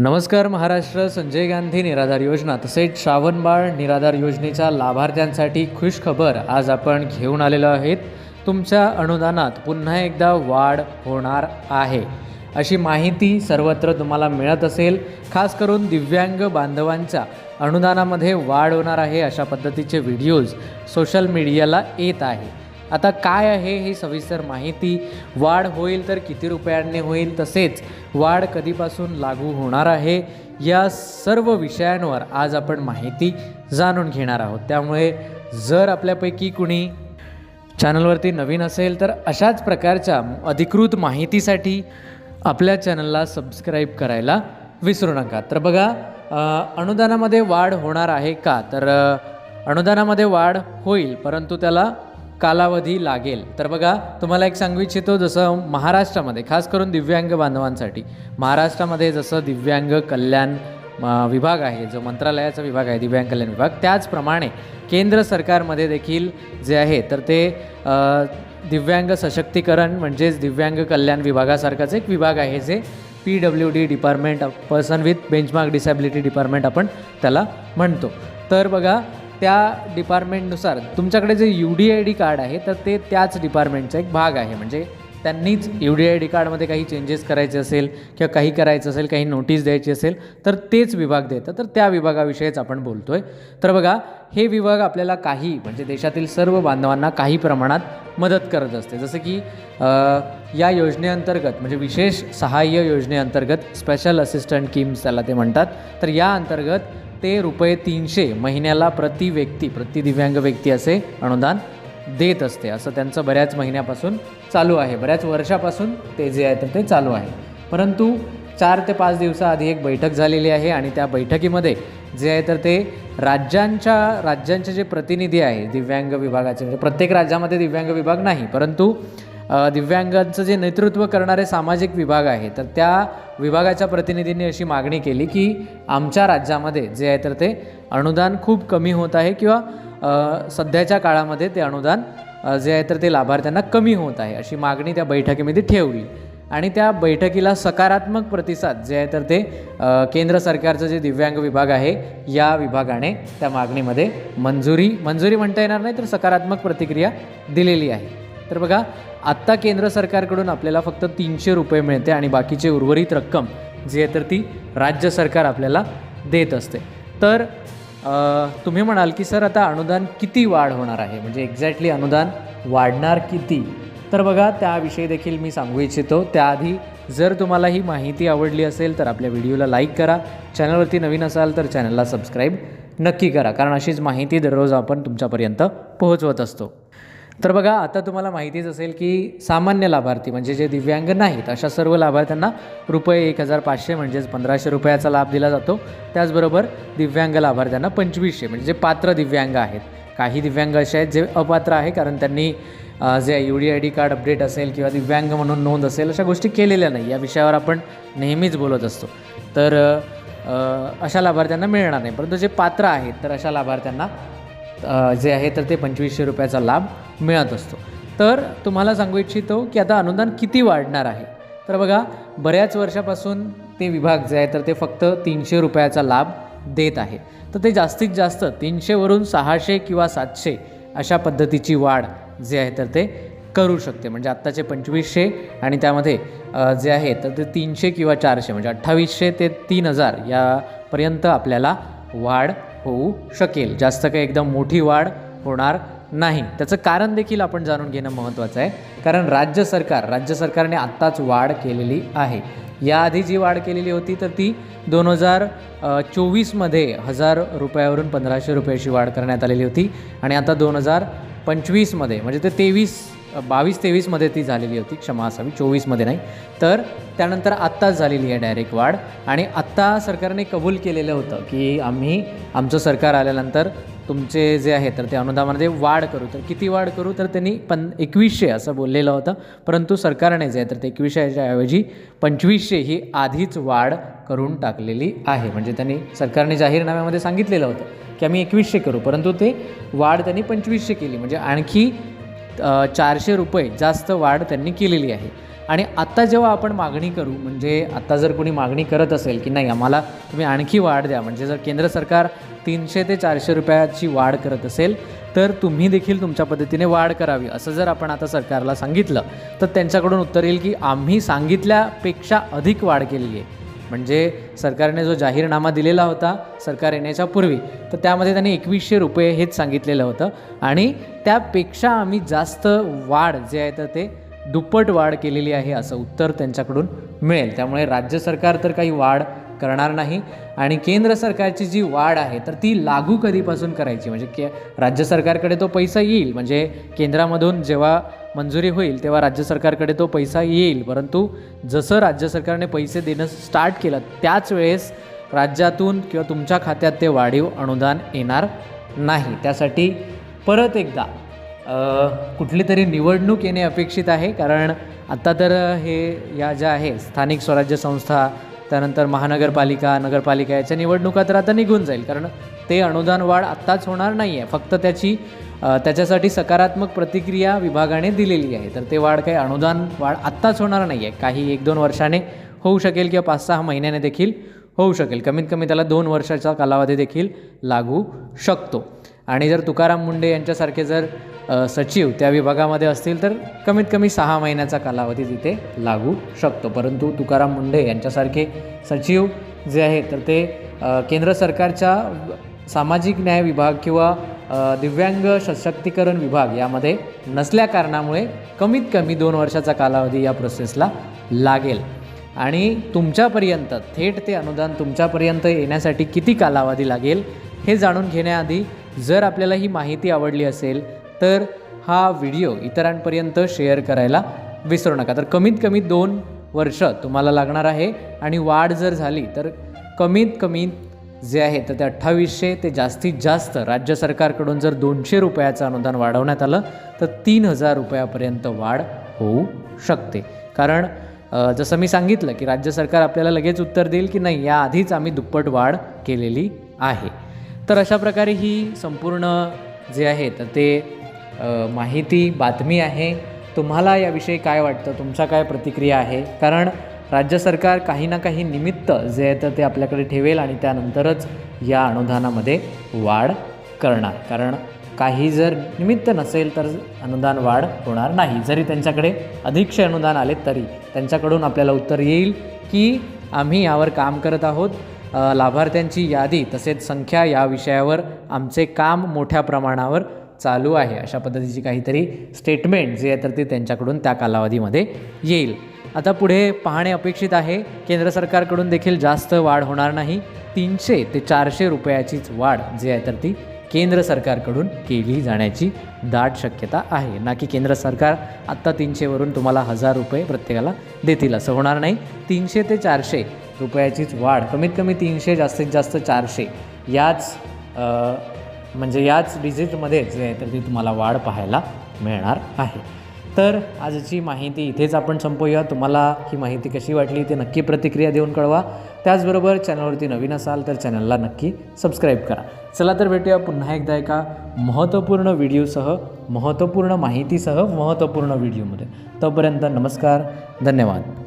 नमस्कार महाराष्ट्र संजय गांधी निराधार योजना तसेच श्रावणबाळ निराधार योजनेच्या लाभार्थ्यांसाठी खुश खबर आज आपण घेऊन आलेलो आहेत. तुमच्या अनुदानात पुन्हा एकदा वाढ होणार आहे. अशी माहिती सर्वत्र तुम्हाला मिळत असेल. खास करून दिव्यांग बांधवांच्या अनुदानामध्ये वाढ होणार आहे अशा पद्धतीचे व्हिडिओज सोशल मीडियाला येत आहे. आता काय आहे हे सविस्तर माहिती? वाढ होईल तर किती रुपयांनी होईल? तसेच वाढ कधीपासून लागू होणार आहे? या सर्व विषयांवर आज आपण माहिती जाणून घेणार आहोत. त्यामुळे जर आपल्यापैकी कुणी चॅनलवरती नवीन असेल तर अशाच प्रकारच्या अधिकृत माहितीसाठी आपल्या चॅनलला सबस्क्राईब करायला विसरू नका. तर बघा अनुदानामध्ये वाढ होणार आहे का? तर अनुदानामध्ये वाढ होईल परंतु त्याला कालावधी लागेल. तर बघा तुम्हाला एक सांगू इच्छितो जसं महाराष्ट्रामध्ये खास करून दिव्यांग बांधवांसाठी. महाराष्ट्रामध्ये जसं दिव्यांग कल्याण विभाग आहे जो मंत्रालयाचा विभाग आहे दिव्यांग कल्याण विभाग त्याचप्रमाणे केंद्र सरकारमध्ये देखील जे आहे तर ते दिव्यांग सशक्तीकरण म्हणजेच दिव्यांग कल्याण विभागासारखाच एक विभाग आहे जे P W D department person with benchmark disability department आपण त्याला म्हणतो. तर बघा त्या डिपार्टमेंटनुसार तुमच्याकडे जे U D I D card आहे तर ते त्याच डिपार्टमेंटचा एक भाग आहे. म्हणजे त्यांनीच यू डी आय डी कार्डमध्ये काही चेंजेस करायचे असेल किंवा काही करायचं असेल काही नोटीस द्यायची असेल तर तेच विभाग देतं. तर त्या विभागाविषयीच आपण बोलतो आहे तर बघा हे विभाग आपल्याला काही म्हणजे देशातील सर्व बांधवांना काही प्रमाणात मदत करत असते. जसं की या योजनेअंतर्गत म्हणजे विशेष सहाय्य योजनेअंतर्गत स्पेशल असिस्टंट स्कीम्स त्याला ते म्हणतात. तर या अंतर्गत ते रुपये तीनशे महिन्याला प्रति व्यक्ती प्रति दिव्यांग व्यक्ती असे अनुदान देत असते. असं त्यांचं बऱ्याच महिन्यापासून चालू आहे. बऱ्याच वर्षापासून ते जे आहे तर ते चालू आहे. परंतु चार ते पाच दिवसाआधी एक बैठक झालेली आहे आणि त्या बैठकीमध्ये जे आहे तर ते राज्यांच्या राज्यांचे जे प्रतिनिधी आहे दिव्यांग विभागाचे म्हणजे प्रत्येक राज्यामध्ये दिव्यांग विभाग नाही परंतु दिव्यांगांचं जे नेतृत्व करणारे सामाजिक विभाग आहे तर त्या विभागाच्या प्रतिनिधींनी अशी मागणी केली की आमच्या राज्यामध्ये जे आहे तर ते अनुदान खूप कमी होत आहे किंवा सध्याच्या काळामध्ये ते अनुदान जे आहे तर ते लाभार्थ्यांना कमी होत आहे अशी मागणी त्या बैठकीमध्ये ठेवली. आणि त्या बैठकीला सकारात्मक प्रतिसाद जे आहे तर ते केंद्र सरकारचं जे दिव्यांग विभाग आहे या विभागाने त्या मागणीमध्ये मंजुरी मंजुरी म्हणता येणार नाही तर सकारात्मक प्रतिक्रिया दिलेली आहे. तर बघा आत्ता केंद्र सरकारकडून आपल्याला फक्त तीनशे रुपये मिळते आणि बाकीची उर्वरित रक्कम जी आहे तर ती राज्य सरकार आपल्याला देत असते. तर तुम्ही म्हणाल की सर आता अनुदान किती वाढ होणार आहे? म्हणजे एक्झॅक्टली अनुदान वाढणार किती? तर बघा त्याविषयी देखील मी सांगू इच्छितो. त्याआधी जर तुम्हाला ही माहिती आवडली असेल तर आपल्या व्हिडिओला लाईक करा. चॅनलवरती नवीन असाल तर चॅनलला सबस्क्राईब नक्की करा. कारण अशीच माहिती दररोज आपण तुमच्यापर्यंत पोहोचवत असतो. तर बघा आता तुम्हाला माहितीच असेल की सामान्य लाभार्थी म्हणजे जे दिव्यांग नाहीत अशा सर्व लाभार्थ्यांना रुपये एक हजार पाचशे म्हणजेच पंधराशे रुपयाचा लाभ दिला जातो. त्याचबरोबर दिव्यांग लाभार्थ्यांना पंचवीसशे म्हणजे जे पात्र दिव्यांग आहेत. काही दिव्यांग असे आहेत जे अपात्र आहे कारण त्यांनी जे U D I D card update असेल किंवा दिव्यांग म्हणून नोंद असेल अशा गोष्टी केलेल्या नाही. या विषयावर आपण नेहमीच बोलत असतो. तर अशा लाभार्थ्यांना मिळणार नाही. परंतु जे पात्र आहेत तर अशा लाभार्थ्यांना जे आहे तर ते पंचवीसशे रुपयाचा लाभ मिळत असतो. तर तुम्हाला सांगू इच्छितो की आता अनुदान किती वाढणार आहे? तर बघा बऱ्याच वर्षापासून ते विभाग जे आहे तर ते फक्त तीनशे रुपयाचा लाभ देत आहे. तर ते जास्तीत जास्त तीनशेवरून सहाशे किंवा सातशे अशा पद्धतीची वाढ जे आहे तर ते करू शकते. म्हणजे आत्ताचे पंचवीसशे आणि त्यामध्ये जे आहे तर ते तीनशे किंवा चारशे म्हणजे अठ्ठावीसशे ते तीन हजार यापर्यंत आपल्याला वाढ होऊ शकेल. जास्त काही एकदम मोठी वाढ होणार नाही. त्याचं कारण देखील आपण जाणून घेणं महत्त्वाचं आहे. कारण राज्य सरकार राज्य सरकारने आत्ताच वाढ केलेली आहे. याआधी जी वाढ केलेली होती तर ती दोन हजार चोवीसमध्ये हजार रुपयावरून पंधराशे रुपयाची वाढ करण्यात आलेली होती. आणि आता दोन हजार पंचवीसमध्ये म्हणजे ते तेवीस बावीस तेवीसमध्ये ती झालेली होती. क्षमा असावी चोवीसमध्ये नाही. तर त्यानंतर आत्ताच झालेली आहे डायरेक्ट वाढ. आणि आत्ता सरकारने कबूल केलेलं होतं की आम्ही आमचं सरकार आल्यानंतर तुमचे जे आहे तर ते अनुदानामध्ये वाढ करू. तर किती वाढ करू? तर त्यांनी पन एकवीसशे असं बोललेलं होतं. परंतु सरकारने जे आहे तर ते एकवीसशेच्या ऐवजी पंचवीसशे ही आधीच वाढ करून टाकलेली आहे. म्हणजे त्यांनी सरकारने जाहीरनाम्यामध्ये सांगितलेलं होतं की आम्ही एकवीसशे करू. परंतु ते वाढ त्यांनी पंचवीसशे केली. म्हणजे आणखी चारशे रुपये जास्त वाढ त्यांनी केलेली आहे. आणि आत्ता जेव्हा आपण मागणी करू म्हणजे आत्ता जर कोणी मागणी करत असेल की नाही आम्हाला तुम्ही आणखी वाढ द्या म्हणजे जर केंद्र सरकार तीनशे ते चारशे रुपयाची वाढ करत असेल तर तुम्ही देखील तुमच्या पद्धतीने वाढ करावी असं जर आपण आता सरकारला सांगितलं तर त्यांच्याकडून उत्तर येईल की आम्ही सांगितल्यापेक्षा अधिक वाढ केलेली आहे. म्हणजे सरकारने जो जाहीरनामा दिलेला होता सरकार येण्याच्या पूर्वी तर त्यामध्ये त्यांनी एकवीसशे रुपये हेच सांगितलेलं होतं आणि त्यापेक्षा आम्ही जास्त वाढ जे आहे तर ते दुप्पट वाढ केलेली आहे असं उत्तर त्यांच्याकडून मिळेल. त्यामुळे राज्य सरकार तर काही वाढ करणार नाही आणि केंद्र सरकारची जी वाढ आहे तर ती लागू कधीपासून करायची? म्हणजे के राज्य सरकारकडे तो पैसा येईल. म्हणजे केंद्रामधून जेव्हा मंजुरी होईल तेव्हा राज्य सरकारकडे तो पैसा येईल. परंतु जसं राज्य सरकारने पैसे देणं स्टार्ट केलं त्याच वेळेस राज्यातून किंवा तुमच्या खात्यात ते वाढीव अनुदान येणार नाही. त्यासाठी परत एकदा कुठली तरी निवडणूक येणे अपेक्षित आहे कारण आत्ता तर हे या ज्या आहे स्थानिक स्वराज्य संस्था त्यानंतर महानगरपालिका नगरपालिका याच्या निवडणुका तर आता निघून जाईल कारण ते अनुदान वाढ आत्ताच होणार नाही आहे फक्त त्याची त्याच्यासाठी सकारात्मक प्रतिक्रिया विभागाने दिलेली आहे. तर ते वाढ काही अनुदान वाढ आत्ताच होणार नाही आहे काही एक दोन वर्षाने होऊ शकेल किंवा पाच सहा महिन्याने देखील होऊ शकेल. कमीत कमी त्याला दोन वर्षाचा कालावधी देखील लागू शकतो. आणि जर तुकाराम मुंडे यांच्यासारखे जर सचिव त्या विभागामध्ये असतील तर कमीत कमी सहा महिन्याचा कालावधी तिथे लागू शकतो. परंतु तुकाराम मुंडे यांच्यासारखे सचिव जे आहेत तर ते केंद्र सरकारच्या सामाजिक न्याय विभाग किंवा दिव्यांग सशक्तीकरण विभाग यामध्ये नसल्या कारणामुळे कमीत कमी दोन वर्षाचा कालावधी या प्रोसेसला लागेल. आणि तुमच्यापर्यंत थेट ते अनुदान तुमच्यापर्यंत येण्यासाठी किती कालावधी लागेल हे जाणून घेण्याआधी जर आपल्याला ही माहिती आवडली असेल तर हा व्हिडिओ इतरांपर्यंत शेअर करायला विसरू नका. तर कमीत कमी दोन वर्ष तुम्हाला लागणार आहे आणि वाढ जर झाली तर कमीत कमी जे आहे तर ते अठ्ठावीसशे ते जास्तीत जास्त राज्य सरकारकडून जर दोनशे रुपयाचं अनुदान वाढवण्यात आलं तर तीन हजार रुपयापर्यंत वाढ होऊ शकते. कारण जसं मी सांगितलं की राज्य सरकार आपल्याला लगेच उत्तर देईल की नाही याआधीच आम्ही दुप्पट वाढ केलेली आहे. तर अशा प्रकारे ही संपूर्ण जे आहे तर ते माहिती बातमी आहे. तुम्हाला याविषयी काय वाटतं? तुमच्या काय प्रतिक्रिया आहे? कारण राज्य सरकार काही ना काही निमित्त जे आहे तर ते आपल्याकडे ठेवेल आणि त्यानंतरच या अनुदानामध्ये वाढ करणार. कारण काही जर निमित्त नसेल तर अनुदान वाढ होणार नाही. जरी त्यांच्याकडे अधिकचे अनुदान आले तरी त्यांच्याकडून आपल्याला उत्तर येईल की आम्ही यावर काम करत आहोत. लाभार्थ्यांची यादी तसेच संख्या या विषयावर आमचे काम मोठ्या प्रमाणावर चालू आहे. अशा पद्धतीची काहीतरी स्टेटमेंट जे आहे तर ते त्यांच्याकडून त्या कालावधीमध्ये येईल. आता पुढे पाहणे अपेक्षित आहे. केंद्र सरकारकडून देखील जास्त वाढ होणार नाही. तीनशे ते चारशे रुपयाचीच वाढ जी आहे तर ती केंद्र सरकारकडून केली जाण्याची दाट शक्यता आहे. ना की केंद्र सरकार आत्ता तीनशेवरून तुम्हाला हजार रुपये प्रत्येकाला देतील असं होणार नाही. तीनशे ते चारशे रुपयाचीच वाढ कमीत कमी तीनशे जास्तीत जास्त चारशे याच म्हणजे याच डिजिटमध्ये जे आहे तर ती तुम्हाला वाढ पाहायला मिळणार आहे. तर आजची माहिती इथेच आपण संपूया. तुम्हाला ही माहिती कशी वाटली ते नक्की प्रतिक्रिया देऊन कळवा. त्याचबरोबर चॅनलवरती नवीन असाल तर चॅनलला नक्की सबस्क्राईब करा. चला तर भेटूया पुन्हा एकदा एका महत्त्वपूर्ण व्हिडिओसह महत्त्वपूर्ण माहितीसह महत्त्वपूर्ण व्हिडिओमध्ये. तोपर्यंत नमस्कार धन्यवाद.